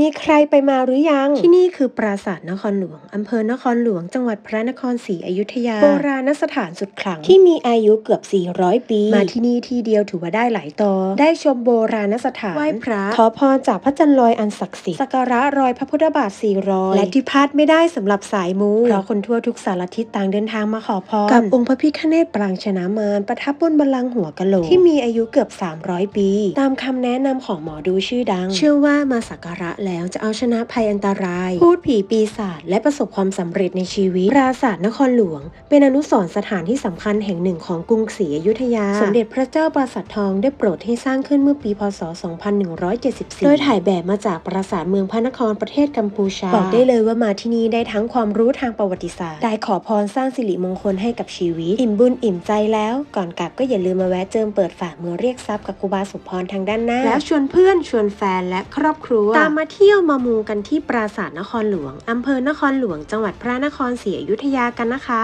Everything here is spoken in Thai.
มีใครไปมาหรือยัง ที่นี่คือปราสาทนครหลวง อำเภอนครหลวง จังหวัดพระนครศรีอยุธยา โบราณสถานสุดขลัง ที่มีอายุเกือบ 400 ปี มาที่นี่ทีเดียวถือว่าได้หลายต่อ ได้ชมโบราณสถาน ไหว้พระ ขอพรจากพระจันทร์ลอยอันศักดิ์สิทธิ์ สักการะรอยพระพุทธบาท 400 และที่พลาดไม่ได้สำหรับสายมู เพราะคนทั่วทุกสารทิศต่างเดินทางมาขอพร กับองค์พระพิฆเนศปรางชนะมารประทับบนบัลลังก์หัวกะโหลก ที่มีอายุเกือบ 300 ปี ตามคำแนะนำของหมอดูชื่อดัง เชื่อว่ามาสักการะแล้วจะเอาชนะภัยอันตราย พูดผีปีศาจและประสบความสำเร็จในชีวิต ปราสาทนครหลวง เป็นอนุสรณ์สถานที่สำคัญแห่งหนึ่งของกรุงศรีอยุธยา สมเด็จพระเจ้าปราสาททองได้โปรดให้สร้างขึ้นเมื่อปีพศ 2174 โดยถ่ายแบบมาจากปราสาทเมืองพระนครประเทศกัมพูชา บอกได้เลยว่ามาที่นี่ได้ทั้งความรู้ทางประวัติศาสตร์ ได้ขอพรสร้างสิริมงคลให้กับชีวิต อิ่มบุญอิ่มใจแล้ว ก่อนกลับก็อย่าลืมมาแวะเจิมเปิดฝากมือเรียกทรัพย์กับครูบาสมพรทางด้านหน้า แล้วชวนเพื่อนชวนแฟนและครอบครัวตามมาเที่ยวมามูกันที่ปราสาทนครหลวง อำเภอนครหลวง จังหวัดพระนครศรีอยุธยากันนะคะ